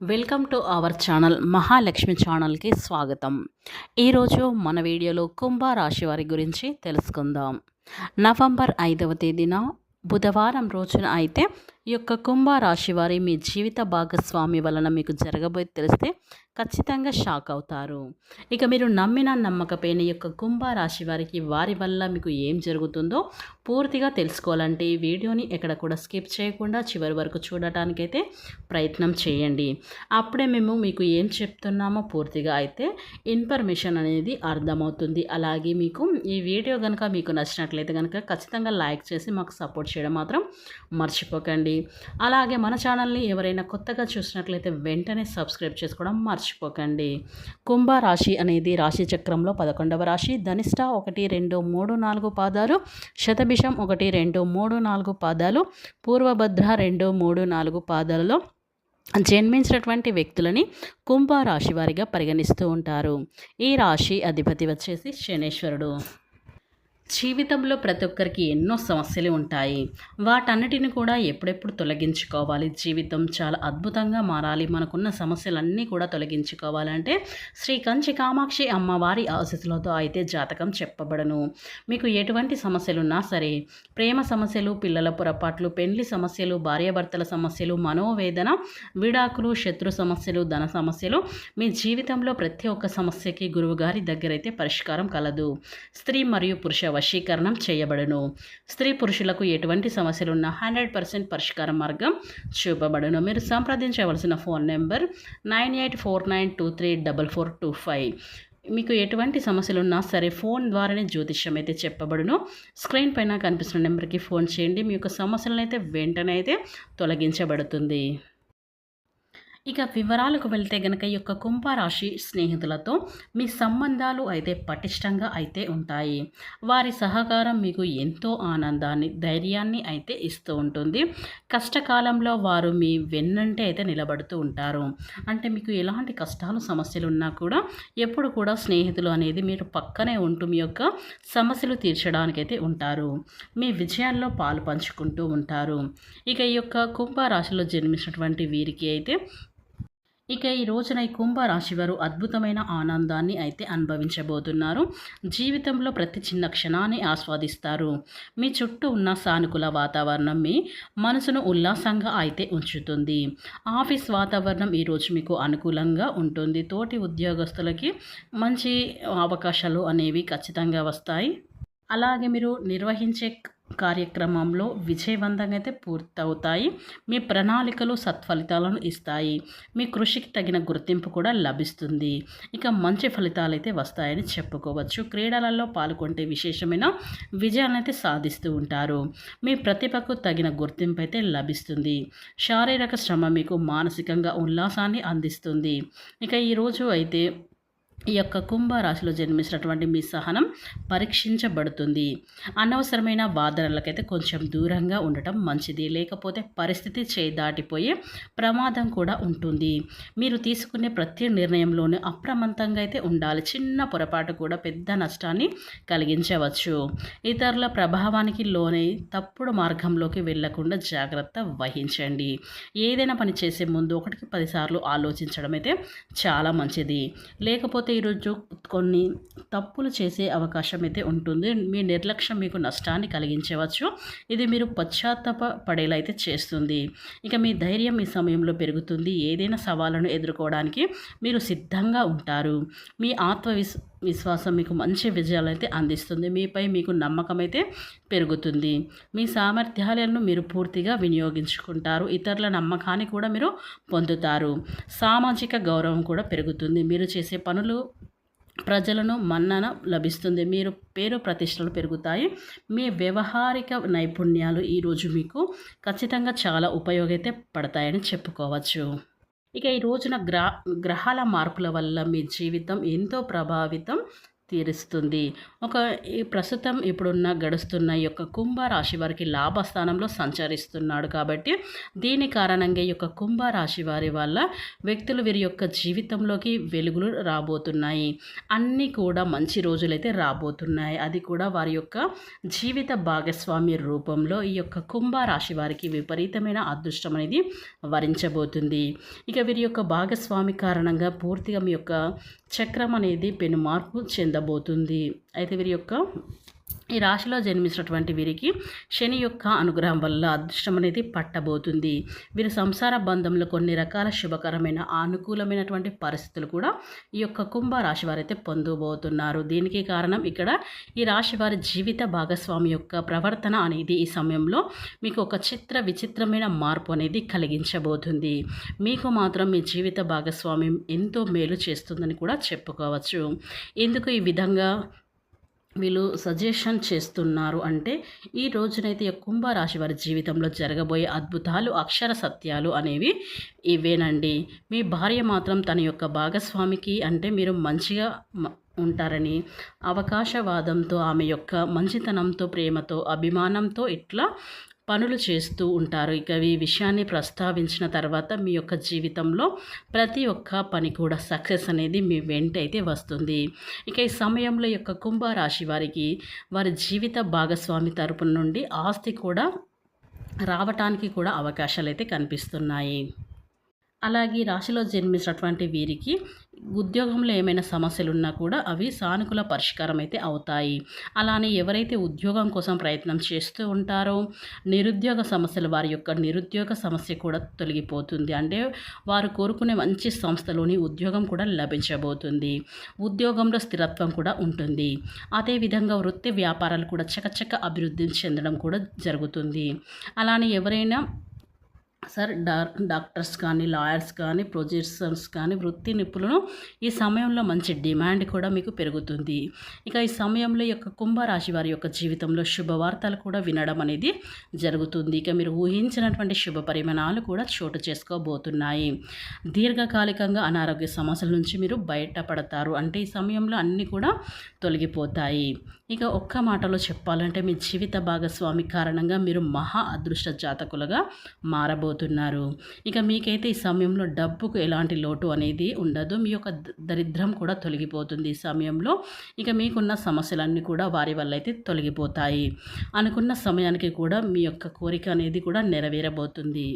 Welcome to our channel Mahalakshmi ఛానల్కి స్వాగతం. ఈరోజు మన వీడియోలో కుంభ రాశి వారి గురించి తెలుసుకుందాం. నవంబర్ ఐదవ తేదీన బుధవారం రోజున అయితే ఈ యొక్క కుంభ రాశి వారి మీ జీవిత భాగస్వామి వలన మీకు జరగబోయే తెలిస్తే ఖచ్చితంగా షాక్ అవుతారు. ఇక మీరు నమ్మిన నమ్మకపోయిన ఈ యొక్క కుంభ రాశి వారికి వారి వల్ల మీకు ఏం జరుగుతుందో పూర్తిగా తెలుసుకోవాలంటే ఈ వీడియోని ఎక్కడ కూడా స్కిప్ చేయకుండా చివరి వరకు చూడటానికైతే ప్రయత్నం చేయండి. అప్పుడే మేము మీకు ఏం చెప్తున్నామో పూర్తిగా అయితే ఇన్ఫర్మేషన్ అనేది అర్థమవుతుంది. అలాగే మీకు ఈ వీడియో కనుక మీకు నచ్చినట్లయితే కనుక ఖచ్చితంగా లైక్ చేసి మాకు సపోర్ట్ చేయడం మాత్రం మర్చిపోకండి. అలాగే మన ఛానల్ని ఎవరైనా కొత్తగా చూసినట్లయితే వెంటనే సబ్స్క్రైబ్ చేసుకోవడం మర్చిపోకండి. కుంభ రాశి అనేది రాశి చక్రంలో పదకొండవ రాశి. ధనిష్ట ఒకటి రెండు మూడు నాలుగు పాదాలు. శతభిషం ఒకటి రెండు మూడు నాలుగు పాదాలు. పూర్వభద్ర రెండు మూడు నాలుగు పాదాలలో జన్మించినటువంటి వ్యక్తులని కుంభ రాశి వారిగా పరిగణిస్తూ ఉంటారు. ఈ రాశి అధిపతి వచ్చేసి శనేశ్వరుడు. జీవితంలో ప్రతి ఒక్కరికి ఎన్నో సమస్యలు ఉంటాయి. వాటన్నిటిని కూడా ఎప్పుడెప్పుడు తొలగించుకోవాలి. జీవితం చాలా అద్భుతంగా మారాలి. మనకున్న సమస్యలన్నీ కూడా తొలగించుకోవాలంటే శ్రీ కంచి కామాక్షి అమ్మవారి ఆశీస్సులతో అయితే జాతకం చెప్పబడను. మీకు ఎటువంటి సమస్యలున్నా సరే ప్రేమ సమస్యలు పిల్లల పొరపాట్లు పెండ్లి సమస్యలు భార్యాభర్తల సమస్యలు మనోవేదన విడాకులు శత్రు సమస్యలు ధన సమస్యలు మీ జీవితంలో ప్రతి ఒక్క సమస్యకి గురువుగారి దగ్గర అయితే పరిష్కారం కలదు. స్త్రీ మరియు పురుష వశీకరణం చేయబడును. స్త్రీ పురుషులకు ఎటువంటి సమస్యలున్నా హండ్రెడ్ పర్సెంట్ పరిష్కార మార్గం చూపబడును. మీరు సంప్రదించవలసిన phone number nine eight four nine two three double four two five. మీకు ఎటువంటి సమస్యలు ఉన్నా సరే ఫోన్ ద్వారానే జ్యోతిష్యం అయితే చెప్పబడును. స్క్రీన్ పైన కనిపిస్తున్న నెంబర్కి ఫోన్ చేయండి. మీ యొక్క సమస్యలను అయితే వెంటనే అయితే తొలగించబడుతుంది. ఇక వివరాలకు వెళ్తే గనక ఈ యొక్క కుంభరాశి స్నేహితులతో మీ సంబంధాలు అయితే పటిష్టంగా అయితే ఉంటాయి. వారి సహకారం మీకు ఎంతో ఆనందాన్ని ధైర్యాన్ని అయితే ఇస్తూ ఉంటుంది. కష్టకాలంలో వారు మీ వెన్నంటే అయితే నిలబడుతూ ఉంటారు. అంటే మీకు ఎలాంటి కష్టాలు సమస్యలు ఉన్నా కూడా ఎప్పుడు కూడా స్నేహితులు అనేది మీరు పక్కనే ఉంటూ మీ యొక్క సమస్యలు తీర్చడానికైతే ఉంటారు. మీ విజయాల్లో పాలు పంచుకుంటూ ఉంటారు. ఇక ఈ యొక్క కుంభరాశిలో జన్మించినటువంటి వీరికి అయితే ఇక ఈ రోజున ఈ కుంభరాశి వారు అద్భుతమైన ఆనందాన్ని అయితే అనుభవించబోతున్నారు. జీవితంలో ప్రతి చిన్న క్షణాన్ని ఆస్వాదిస్తారు. మీ చుట్టూ ఉన్న సానుకూల వాతావరణం మీ మనసును ఉల్లాసంగా అయితే ఉంచుతుంది. ఆఫీస్ వాతావరణం ఈరోజు మీకు అనుకూలంగా ఉంటుంది. తోటి ఉద్యోగస్తులకి మంచి అవకాశాలు అనేవి ఖచ్చితంగా వస్తాయి. అలాగే మీరు నిర్వహించే కార్యక్రమంలో విజయవంతంగా అయితే పూర్తవుతాయి. మీ ప్రణాళికలు సత్ఫలితాలను ఇస్తాయి. మీ కృషికి తగిన గుర్తింపు కూడా లభిస్తుంది. ఇక మంచి ఫలితాలు అయితే వస్తాయని చెప్పుకోవచ్చు. క్రీడలలో పాల్గొంటే విశేషమైన విజయాలను అయితే సాధిస్తూ ఉంటారు. మీ ప్రతిభకు తగిన గుర్తింపు అయితే లభిస్తుంది. శారీరక శ్రమ మీకు మానసికంగా ఉల్లాసాన్ని అందిస్తుంది. ఇక ఈరోజు అయితే ఈ యొక్క కుంభరాశిలో జన్మించినటువంటి మీ సహనం పరీక్షించబడుతుంది. అనవసరమైన బాధనలకైతే కొంచెం దూరంగా ఉండటం మంచిది. లేకపోతే పరిస్థితి చేదాటిపోయే ప్రమాదం కూడా ఉంటుంది. మీరు తీసుకునే ప్రతి నిర్ణయంలోనూ అప్రమత్తంగా అయితే ఉండాలి. చిన్న పొరపాటు కూడా పెద్ద నష్టాన్ని కలిగించవచ్చు. ఇతరుల ప్రభావానికి లోనై తప్పుడు మార్గంలోకి వెళ్ళకుండా జాగ్రత్త వహించండి. ఏదైనా పని చేసే ముందు ఒకటికి పదిసార్లు ఆలోచించడం అయితే చాలా మంచిది. లేకపోతే లేకపోతే ఈరోజు కొన్ని తప్పులు చేసే అవకాశం అయితే ఉంటుంది. మీ నిర్లక్ష్యం మీకు నష్టాన్ని కలిగించవచ్చు. ఇది మీరు పశ్చాత్తాప పడేలా అయితే చేస్తుంది. ఇక మీ ధైర్యం ఈ సమయంలో పెరుగుతుంది. ఏదైనా సవాళ్ళను ఎదుర్కోవడానికి మీరు సిద్ధంగా ఉంటారు. మీ ఆత్మవిశ్వ విశ్వాసం మీకు మంచి విజయాలు అయితే అందిస్తుంది. మీపై మీకు నమ్మకం అయితే పెరుగుతుంది. మీ సామర్థ్యాలను మీరు పూర్తిగా వినియోగించుకుంటారు. ఇతరుల నమ్మకాన్ని కూడా మీరు పొందుతారు. సామాజిక గౌరవం కూడా పెరుగుతుంది. మీరు చేసే పనులు ప్రజలను మన్నన లభిస్తుంది. మీరు పేరు ప్రతిష్టలు పెరుగుతాయి. మీ వ్యవహారిక నైపుణ్యాలు ఈరోజు మీకు ఖచ్చితంగా చాలా ఉపయోగైతే పడతాయని చెప్పుకోవచ్చు. ఇక ఈ రోజున గ్రా గ్రహాల మార్పుల వల్ల మీ జీవితం ఎంతో ప్రభావితం. తీరుస్తుంది. ఒక ఈ ప్రస్తుతం ఇప్పుడున్న గడుస్తున్న ఈ యొక్క కుంభరాశి వారికి లాభస్థానంలో సంచరిస్తున్నాడు కాబట్టి దీని కారణంగా ఈ యొక్క కుంభ రాశి వారి వల్ల వ్యక్తులు వీరి యొక్క జీవితంలోకి వెలుగులు రాబోతున్నాయి. అన్నీ కూడా మంచి రోజులైతే రాబోతున్నాయి. అది కూడా వారి యొక్క జీవిత భాగస్వామి రూపంలో ఈ యొక్క కుంభ రాశి వారికి విపరీతమైన అదృష్టం అనేది వరించబోతుంది. ఇక వీరి యొక్క భాగస్వామి కారణంగా పూర్తిగా మీ యొక్క చక్రం అనేది పెను మార్పు చెందబోతుంది. అయితే వీరి యొక్క ఈ రాశిలో జన్మించినటువంటి వీరికి శని యొక్క అనుగ్రహం వల్ల అదృష్టం అనేది పట్టబోతుంది. వీరి సంసార బంధంలో కొన్ని రకాల శుభకరమైన అనుకూలమైనటువంటి పరిస్థితులు కూడా ఈ యొక్క కుంభ రాశి వారైతే పొందబోతున్నారు. దీనికి కారణం ఇక్కడ ఈ రాశి వారి జీవిత భాగస్వామి యొక్క ప్రవర్తన అనేది ఈ సమయంలో మీకు ఒక చిత్ర విచిత్రమైన మార్పు అనేది కలిగించబోతుంది. మీకు మాత్రం మీ జీవిత భాగస్వామ్యం ఎంతో మేలు చేస్తుందని కూడా చెప్పుకోవచ్చు. ఎందుకు ఈ విధంగా వీళ్ళు సజెషన్ చేస్తున్నారు అంటే ఈ రోజునైతే కుంభరాశి వారి జీవితంలో జరగబోయే అద్భుతాలు అక్షర సత్యాలు అనేవి ఇవేనండి. మీ భార్య మాత్రం తన యొక్క భాగస్వామికి అంటే మీరు మంచిగా ఉంటారని అవకాశవాదంతో ఆమె యొక్క మంచితనంతో ప్రేమతో అభిమానంతో ఇట్లా పనులు చేస్తూ ఉంటారు. ఇక ఈ విషయాన్ని ప్రస్తావించిన తర్వాత మీ యొక్క జీవితంలో ప్రతి ఒక్క పని కూడా సక్సెస్ అనేది మీ వెంట అయితే వస్తుంది. ఇక ఈ సమయంలో యొక్క కుంభరాశి వారికి వారి జీవిత భాగస్వామి తరపు నుండి ఆస్తి కూడా రావటానికి కూడా అవకాశాలు అయితే కనిపిస్తున్నాయి. అలాగే రాశిలో జన్మించినటువంటి వీరికి ఉద్యోగంలో ఏమైనా సమస్యలు ఉన్నా కూడా అవి సానుకూల పరిష్కారం అయితే అవుతాయి. అలానే ఎవరైతే ఉద్యోగం కోసం ప్రయత్నం చేస్తూ ఉంటారో నిరుద్యోగ సమస్యలు వారి యొక్క నిరుద్యోగ సమస్య కూడా తొలగిపోతుంది. అంటే వారు కోరుకునే మంచి సంస్థలోని ఉద్యోగం కూడా లభించబోతుంది. ఉద్యోగంలో స్థిరత్వం కూడా ఉంటుంది. అదేవిధంగా వృత్తి వ్యాపారాలు కూడా చకచక అభివృద్ధి చెందడం కూడా జరుగుతుంది. అలానే ఎవరైనా సార్ డాక్టర్స్ కానీ లాయర్స్ కానీ ప్రొజెషన్స్ కానీ వృత్తి నిపుణులు ఈ సమయంలో మంచి డిమాండ్ కూడా మీకు పెరుగుతుంది. ఇక ఈ సమయంలో యొక్క కుంభరాశి వారి యొక్క జీవితంలో శుభవార్తలు కూడా వినడం అనేది జరుగుతుంది. ఇక మీరు ఊహించినటువంటి శుభ పరిమాణాలు కూడా చోటు చేసుకోబోతున్నాయి. దీర్ఘకాలికంగా అనారోగ్య సమస్యల నుంచి మీరు బయటపడతారు. అంటే ఈ సమయంలో అన్నీ కూడా తొలగిపోతాయి. ఇక ఒక్క మాటలో చెప్పాలంటే మీ జీవిత భాగస్వామి కారణంగా మీరు మహా అదృష్ట జాతకులుగా మారబో మారబోతున్నారు ఇక మీకైతే ఈ సమయంలో డబ్బుకు ఎలాంటి లోటు అనేది ఉండదు. మీ యొక్క దరిద్రం కూడా తొలగిపోతుంది ఈ సమయంలో. ఇక మీకున్న సమస్యలన్నీ కూడా వారి వల్ల అయితే తొలగిపోతాయి. అనుకున్న సమయానికి కూడా మీ యొక్క కోరిక అనేది కూడా నెరవేరబోతుంది.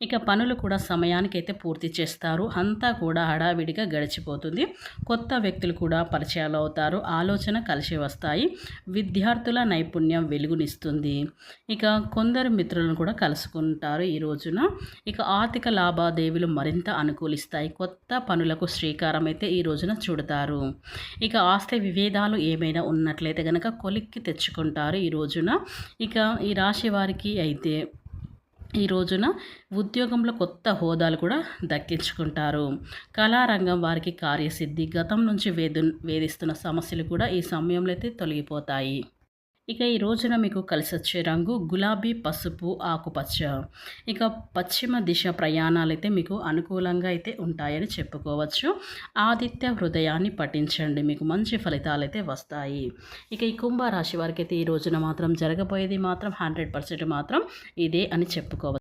ఇక పనులు కూడా సమయానికైతే పూర్తి చేస్తారు. అంతా కూడా హడావిడిగా గడిచిపోతుంది. కొత్త వ్యక్తులు కూడా పరిచయాలు అవుతారు. ఆలోచన కలిసి వస్తాయి. విద్యార్థుల నైపుణ్యం వెలుగునిస్తుంది. ఇక కొందరు మిత్రులను కూడా కలుసుకుంటారు ఈ రోజున. ఇక ఆర్థిక లావాదేవీలు మరింత అనుకూలిస్తాయి. కొత్త పనులకు శ్రీకారం అయితే ఈ రోజున చూడతారు. ఇక ఆస్తి విభేదాలు ఏమైనా ఉన్నట్లయితే కనుక కొలిక్కి తెచ్చుకుంటారు ఈ రోజున. ఇక ఈ రాశి వారికి అయితే ఈ రోజున ఉద్యోగంలో కొత్త హోదాలు కూడా దక్కించుకుంటారు. కళారంగం వారికి కార్యసిద్ధి గతం నుంచి వేధు వేధిస్తున్న సమస్యలు కూడా ఈ సమయంలో అయితే తొలగిపోతాయి. ఇక ఈ రోజున మీకు కలిసి వచ్చే రంగు గులాబీ పసుపు ఆకుపచ్చ. ఇక పశ్చిమ దిశ ప్రయాణాలు అయితే మీకు అనుకూలంగా అయితే ఉంటాయని చెప్పుకోవచ్చు. ఆదిత్య హృదయాన్ని పఠించండి మీకు మంచి ఫలితాలు అయితే వస్తాయి. ఇక ఈ కుంభరాశి వారికి అయితే ఈ రోజున మాత్రం జరగబోయేది మాత్రం హండ్రెడ్ పర్సెంట్ మాత్రం ఇదే అని చెప్పుకోవచ్చు